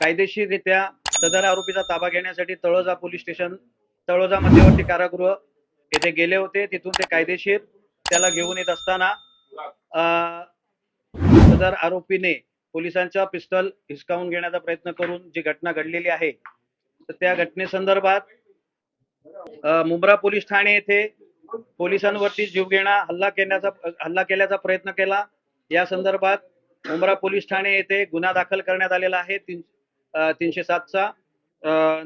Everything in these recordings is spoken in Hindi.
कायदेशीररित्या सदर आरोपीचा ताबा घेण्यासाठी तळोजा पोलीस स्टेशन तळोजा मध्यवर्ती कारागृह येथे गेले होते. तिथून ते कायदेशीर त्याला घेऊन येत असताना सदर आरोपीने पोलिसांचा पिस्टल हिसकावून घेण्याचा प्रयत्न करून जी घटना घडलेली आहे तर त्या घटनेसंदर्भात मुंब्रा पोलीस ठाणे येथे पोलिसांवरती जीवघेणा हल्ला केल्याचा हल्ला केल्याचा प्रयत्न केला. या संदर्भात मुंब्रा पोलीस ठाणे येथे गुन्हा दाखल करण्यात आलेला आहे. तीन तीनशे सातचा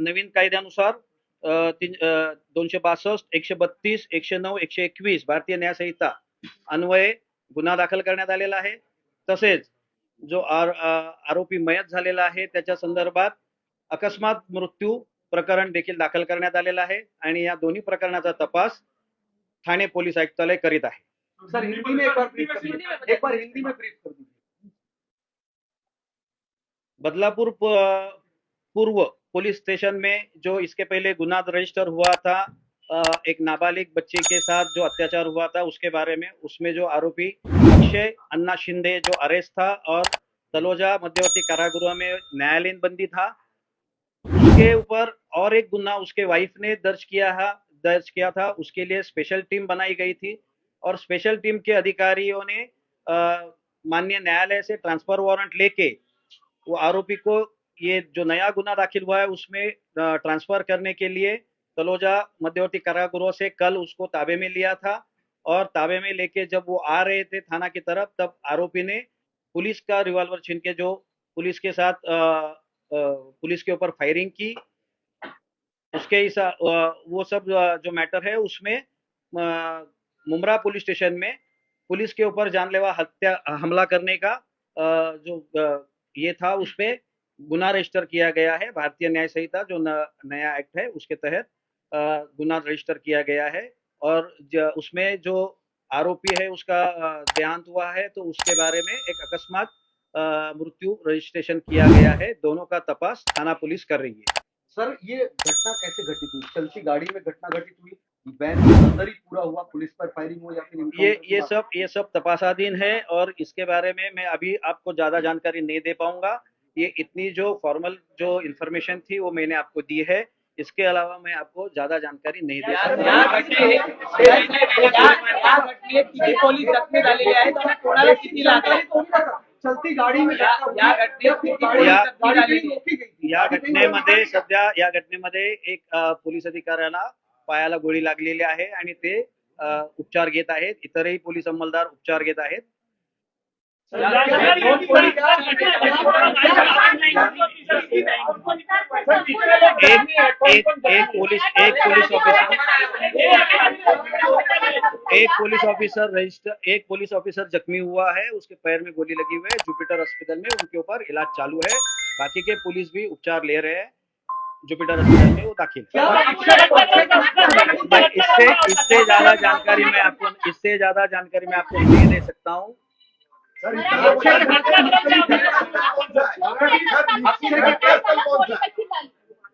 नवीन कायद्यानुसार तीन दोनशे बासष्ट एकशे बत्तीस एकशे नऊ एकशे एकवीस भारतीय न्याय संहिता अन्वये गुन्हा दाखल करण्यात आलेला आहे. तसेच जो आर- आरोपी मयत झालेला आहे त्याच्या संदर्भात अकस्मात मृत्यू प्रकरण देखील दाखल करण्यात आलेलं आहे आणि या दोन्ही प्रकरणाचा तपास ठाणे पोलीस आयुक्तालय करीत आहे. सर हिंदी में एक बार ब्रीफ कर दीजिए। एक बार हिंदी में ब्रीफ कर दीजिए। बदलापुर पूर्व पुलिस स्टेशन में जो इसके पहले गुना रजिस्टर हुआ था एक नाबालिग बच्चे के साथ जो अत्याचार हुआ था, उसके बारे में, उसमें जो आरोपी अक्षय अन्ना शिंदे जो अरेस्ट था और तलोजा मध्यवर्ती कारागृह में न्यायालयीन बंदी था, उसके ऊपर और एक गुना उसके वाइफ ने दर्ज किया है, दर्ज किया था, उसके लिए स्पेशल टीम बनाई गई थी और स्पेशल टीम के अधिकारियों ने माननीय न्यायालय से ट्रांसफ़र वारंट लेके आरोपी को ये जो नया गुना दाखिल हुआ है उसमें ट्रांसफ़र करने के लिए तलोजा मध्यवर्ती कारागृह से कल उसको ताबे में लिया था और ताबे में लेके जब वो आ रहे थे थाना की तरफ़ तब आरोपी ने पुलिस का रिवॉल्वर छीन के जो पुलिस के साथ अ, अ, पुलिस के ऊपर फायरिंग की उसके हिसा अ, वो सब जो मैटर है उसमें मुमरा पुलिस स्टेशन में पुलिस के ऊपर जानलेवा हत्या हमला करने का जो ये था, उस पे गुना रजिस्टर किया गया है, भारतीय न्याय संहिता, जो नया एक्ट है, उसके तहत गुना रजिस्टर किया गया है और उसमें जो आरोपी है, उसका देहांत हुआ है तो उसके बारे में एक अकस्मात मृत्यु रजिस्ट्रेशन किया गया है, दोनों का तपास थाना पुलिस कर रही है। सर, ये घटना कैसे घटित हुई? चलती गाड़ी में घटना घटित हुई? वैन के अंदर ही पूरा हुआ पुलिस पर फायरिंग हुई या फिर ये ये सब ये सब तपासाधीन है और इसके बारे में मैं अभी आपको ज़्यादा जानकारी नहीं दे पाऊँगा ये इतनी जो फॉर्मल जो इन्फॉर्मेशन थी वो मैंने आपको दी है इसके अलावा मैं आपको ज़्यादा जानकारी नहीं दे सकता किती लागले चलती गाड़ी में या- घटना या हुई, घटनेत जबकि किती गाड़ी- पोलीस जखमी गाड़ी झालेली कहीं आहे? रोकी गई थी। या गाड़ी कहीं घटनेमध्ये रोकी गई थी। सध्या या घटनेमध्ये एक पोलीस अधिकाऱ्याला पायाला आणि ते अ, उपचार घेत आहेत. इतरही पोलीस अंमलदार उपचार पोलीस एक एक एक पुलिस एक पुलिस ऑफिसर. एक पुलिस ऑफिसर रजिस्टर एक पुलिस ऑफिसर जख्मी हुआ है। उसके पैर में गोली लगी हुई है। जुपिटर हॉस्पिटल में उनके ऊपर इलाज चालू है। बाकी के पुलिस भी उपचार ले रहे हैं। जुपिटर में वो दाखिल इससे इससे ज़्यादा जानकारी मैं आपको इससे ज़्यादा जानकारी मैं आपको नहीं दे सकता हूँ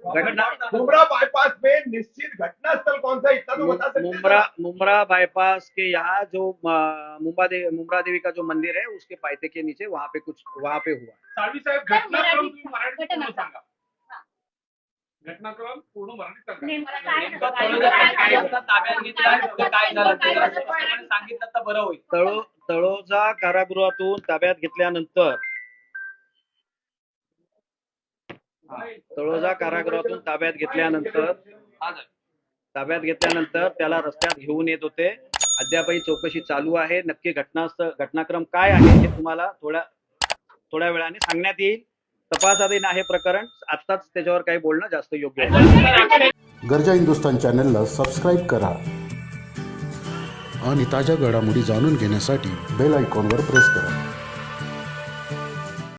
है घटना मुमरा बाईपास में निश्चित घटनास्थल कौन सा इतना तो बता सकते मुमरा मुमरा बाईपास के यहाँ जो अ, मुंबा दे मुमरा देवी का जो मंदिर है उसके पायते के नीचे वहाँ पे कुछ वहाँ पे हुआ साहेब घटनाक्रम घटनाक्रम पूर्ण मराठीत नेमकं तळोजा काय आता ताब्यात घेतलाय पुढे काय झालं ते जरा स्पष्टपणे सांगितलं तर बरं होईल. तळो तळोजा कारागृहातून ताब्यात घेतल्यानंतर. तळोजा कारागृहातून ताब्यात घेतल्यानंतर ताब्यात घेतल्यानंतर त्याला रस्त्यात घेऊन येत होते. अद्यापही चौकशी चालू आहे. नक्की घटना घटनाक्रम काय आहे हे तुम्हाला थोड्या थोड्या वेळाने सांगण्यात येईल. तपासाधीन आहे प्रकरण. आत्ताच त्याच्यावर काही बोलणं जास्त योग्य आहे. गरजा हिंदुस्तान चॅनलला सबस्क्राईब करा. आणि ताज्या घडामोडी जाणून घेण्यासाठी बेल आयकॉनवर प्रेस करा.